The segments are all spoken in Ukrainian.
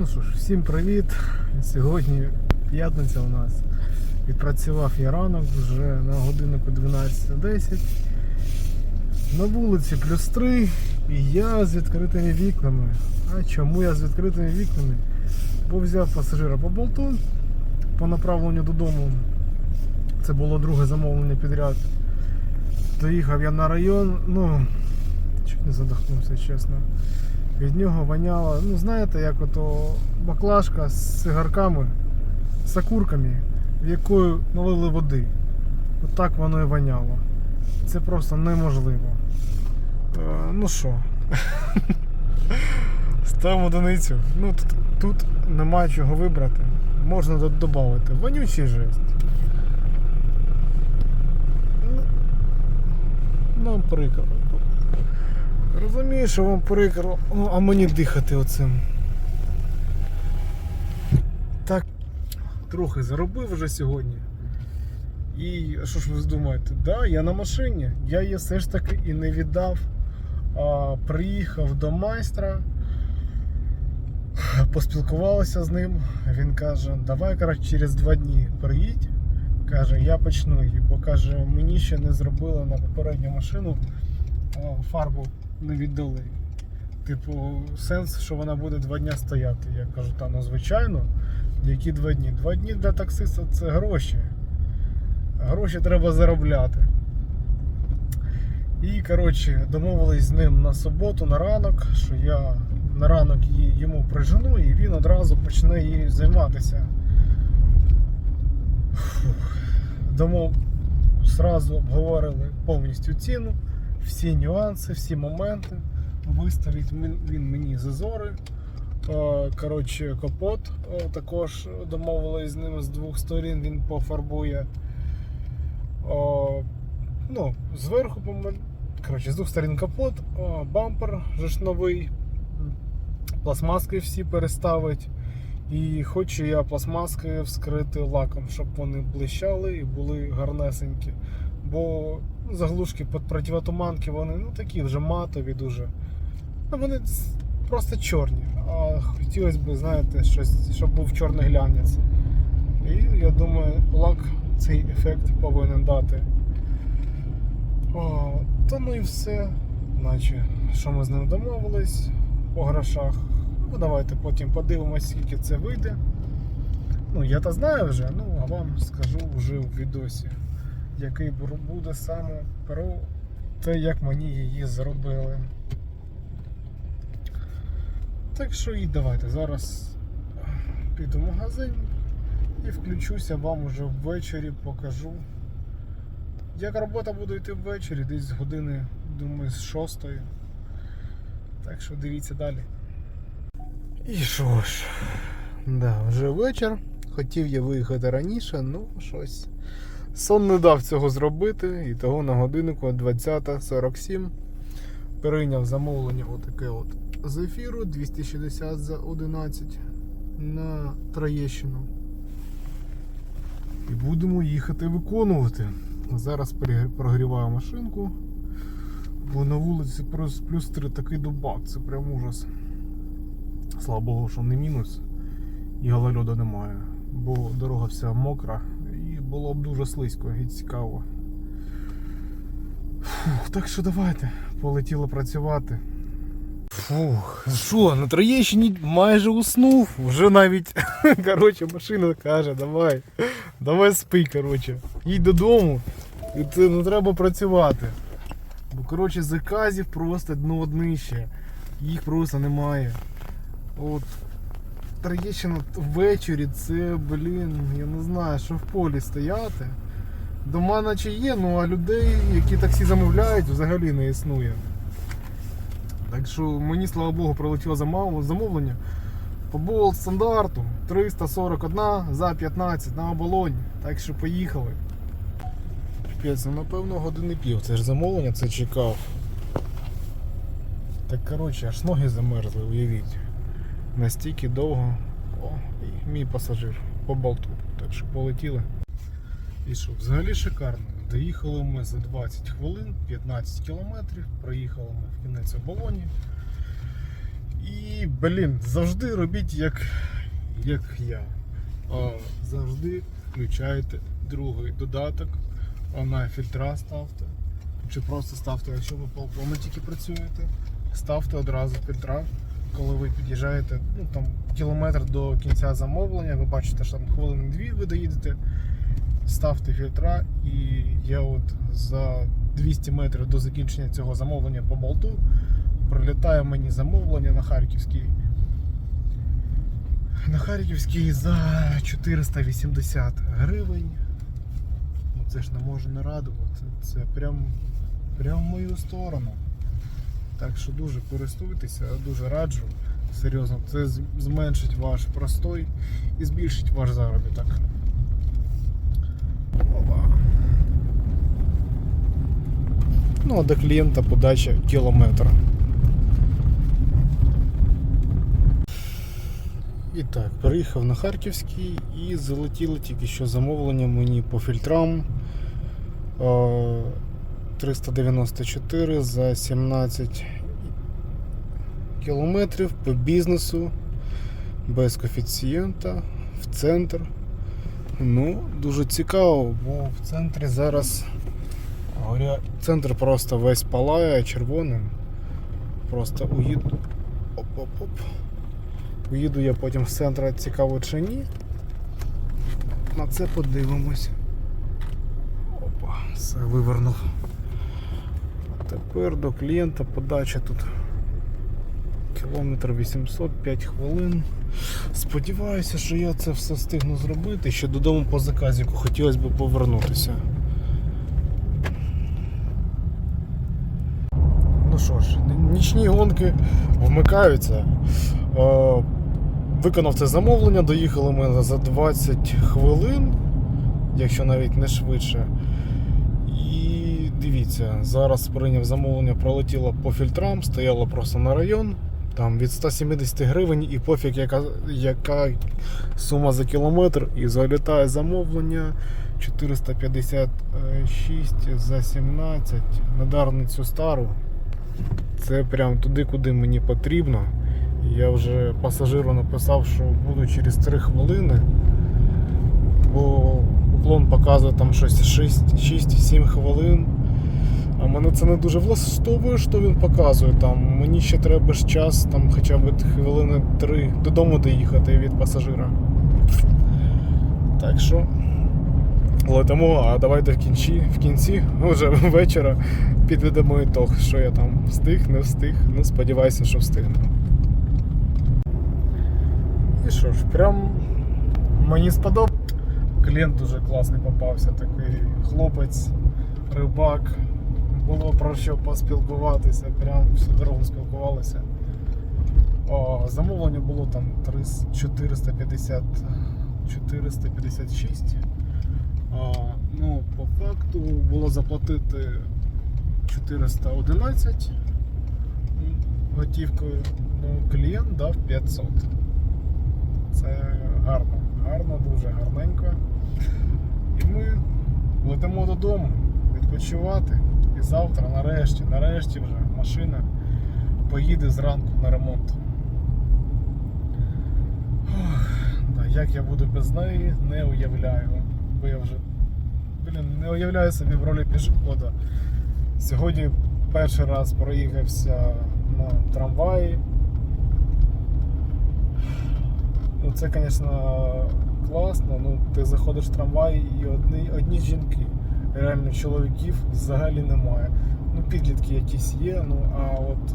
Ну що ж, всім привіт. Сьогодні п'ятниця у нас. Відпрацював я ранок вже на годиннику 12.10. На вулиці плюс 3 і я з відкритими вікнами. А чому я з відкритими вікнами? Бо взяв пасажира по болту по направленню додому. Це було друге замовлення підряд. Доїхав я на район, ну, чуть не задохнувся, чесно. Від нього воняло, ну знаєте, як ото баклажка з цигарками, з окурками, в якою налили води. Отак воно і воняло. Це просто неможливо. Е, ну що, ставимо одиницю. Ну тут, тут немає чого вибрати. Можна додати. Вонючий жесть. Ну, Нам прикро. Розумію, що вам прикро, ну, а мені дихати оцим. Так, трохи заробив вже сьогодні. І що ж ви думаєте? Да, я на машині, я її все ж таки і не віддав. А, приїхав до майстра, поспілкувалися з ним. Він каже, давай коротше, через два дні приїдь. Каже, я почну її, бо каже, мені ще не зробили на попередню машину фарбу не віддали. Типу, сенс, що вона буде два дні стояти. Я кажу, та ну звичайно, які два дні? Два дні для таксиста це гроші. Гроші треба заробляти. І, коротше, домовились з ним на суботу, на ранок, що я на ранок йому прижену і він одразу почне її займатися. Фух. Домов зразу обговорили повністю ціну, всі нюанси, всі моменти. Виставить він мені зазори. Е, Коротше, капот е, також домовились з ним з двох сторін, він пофарбує. Ну, зверху, коротше, з двох сторін капот, бампер ж новий, пластмаски всі переставить. І хочу я пластмаски вскрити лаком, щоб вони блищали і були гарнесенькі. Бо заглушки під противотуманки, вони ну, такі вже матові дуже. Ну, вони просто чорні. А хотілося б, знаєте, щось, щоб був чорний глянець. І я думаю, лак цей ефект повинен дати. О, то ну і все. Наче, що ми з ним домовились по грошах. Ну, давайте потім подивимось, скільки це вийде. Ну, я то знаю вже, ну а вам скажу вже в відосі, який буде саме про те, як мені її зробили. Так що і давайте зараз піду в магазин і включуся вам уже ввечері, покажу. Як робота буде йти ввечері, десь з години, думаю, з шостої. Так що дивіться далі. І що ж, да, вже вечір. Хотів я виїхати раніше, ну щось. Сон не дав цього зробити, і того на годиннику 20.47 перейняв замовлення отаке от з ефіру 260 за 11 на Троєщину. І будемо їхати виконувати. Зараз прогріваю машинку, бо на вулиці плюс, плюс 3 такий дубак, це прям ужас. Слава Богу, що не мінус і голольоду немає, бо дорога вся мокра було б дуже слизько і цікаво. Фух, так що давайте, полетіли працювати. Фух, що, на Троєщині майже уснув. Вже навіть коротше, машина каже, давай, давай спи, коротше. Їдь додому, і це не треба працювати. Бо коротше заказів просто дно днище. Їх просто немає. От Троєщина ввечері це, блін, я не знаю, що в полі стояти. Дома наче є, ну а людей, які таксі замовляють, взагалі не існує. Так що мені, слава Богу, прилетіло замовлення по болт стандарту 341 за 15 на оболоні. Так що поїхали. Піпець, ну напевно години пів. Це ж замовлення, це чекав. Так коротше, аж ноги замерзли, уявіть. Настільки довго. О, і мій пасажир по болту. Так що полетіли. І що, взагалі шикарно. Доїхали ми за 20 хвилин, 15 кілометрів, проїхали ми в кінець оболоні. І, блін, завжди робіть як, як я. А, завжди включайте другий додаток, а на фільтра ставте. Чи просто ставте, якщо ви по тільки працюєте, ставте одразу фільтра. Коли ви під'їжджаєте ну, там, кілометр до кінця замовлення, ви бачите, що там хвилини дві ви доїдете, ставте фільтра, і я от за 200 метрів до закінчення цього замовлення по болту прилітає мені замовлення на Харківський. На Харківський за 480 гривень. Ну це ж не може не радувати. Це прям, прям в мою сторону. Так що дуже користуйтеся, дуже раджу. Серйозно, це зменшить ваш простой і збільшить ваш заробіток. Опа. Ну, а до клієнта подача кілометр. І так, приїхав на Харківський і залетіло тільки що замовлення мені по фільтрам. Е, 394 за 17 кілометрів по бізнесу без коефіцієнта в центр. Ну, дуже цікаво, бо в центрі зараз горя... центр просто весь палає червоним. Просто уїду. Оп-оп-оп. Уїду я потім з центру цікаво чи ні. На це подивимось. Опа, все вивернув. Тепер до клієнта подача тут кілометр 805 хвилин. Сподіваюся, що я це все встигну зробити. Ще додому по заказіку хотілося б повернутися. Ну що ж, нічні гонки вмикаються. Е, Виконав це замовлення, доїхали ми за 20 хвилин, якщо навіть не швидше. Дивіться, зараз прийняв замовлення, пролетіло по фільтрам, стояло просто на район. Там від 170 гривень і пофіг, яка, яка сума за кілометр, і залітає замовлення 456 за 17 на дарницю стару. Це прям туди, куди мені потрібно. Я вже пасажиру написав, що буду через 3 хвилини, бо уклон показує там щось 6-7 хвилин. А мене це не дуже влаштовує, що він показує. Там Мені ще треба ж час, там хоча б хвилини 3 додому доїхати від пасажира. Так що летимо, а давайте в кінці, в кінці, вже вечора, підведемо ітог, що я там встиг, не встиг. Ну, сподіваюся, що встигну. І що ж, прям мені сподобалось. Клієнт дуже класний попався, такий хлопець, рибак. Було про що поспілкуватися, прям всю дорогу спілкувалися. О, замовлення було там 450 456. А, ну, по факту було заплатити 411 готівкою. Ну, клієнт дав 500. Це гарно, гарно, дуже гарненько. І ми летимо додому відпочивати. І завтра, нарешті, нарешті вже машина поїде зранку на ремонт. Як я буду без неї, не уявляю. Бо я вже блін, не уявляю собі в ролі пішохода. Сьогодні перший раз проїхався на трамваї. Ну це, звісно, класно. Ну, ти заходиш в трамвай і одні, одні жінки. Реально чоловіків взагалі немає. Ну, підлітки якісь є, ну а от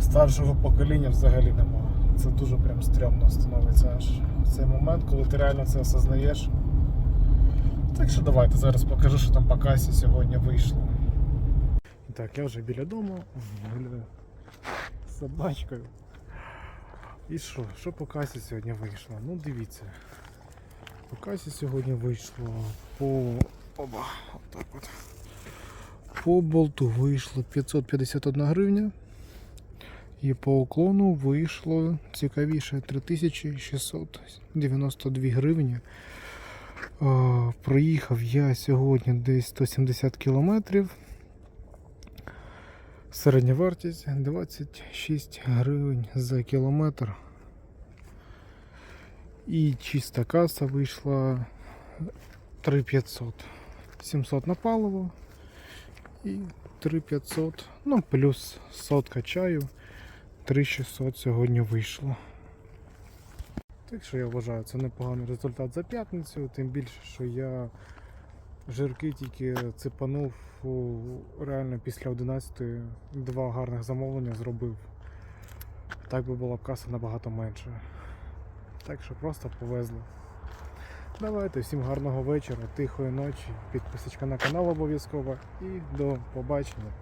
старшого покоління взагалі немає. Це дуже прям стрьомно становиться аж в цей момент, коли ти реально це осознаєш. Так що давайте зараз покажу, що там по касі сьогодні вийшло. Так, я вже біля дому, гуляю собачкою. І що? Що по касі сьогодні вийшло? Ну дивіться. По касі сьогодні вийшло по. Оба, отак от. По болту вийшло 551 гривня. І по уклону вийшло цікавіше 3692 гривні. Проїхав я сьогодні десь 170 кілометрів. Середня вартість 26 гривень за кілометр. І чиста каса вийшла 3500. 700 на паливо і 3500, ну плюс сотка чаю. 3600 сьогодні вийшло. Так що я вважаю, це непоганий результат за п'ятницю, тим більше, що я жирки тільки цепанув у, реально після 11 два гарних замовлення зробив. Так би була б каса набагато менше. Так що просто повезло. Давайте, всім гарного вечора, тихої ночі, підписочка на канал обов'язково і до побачення.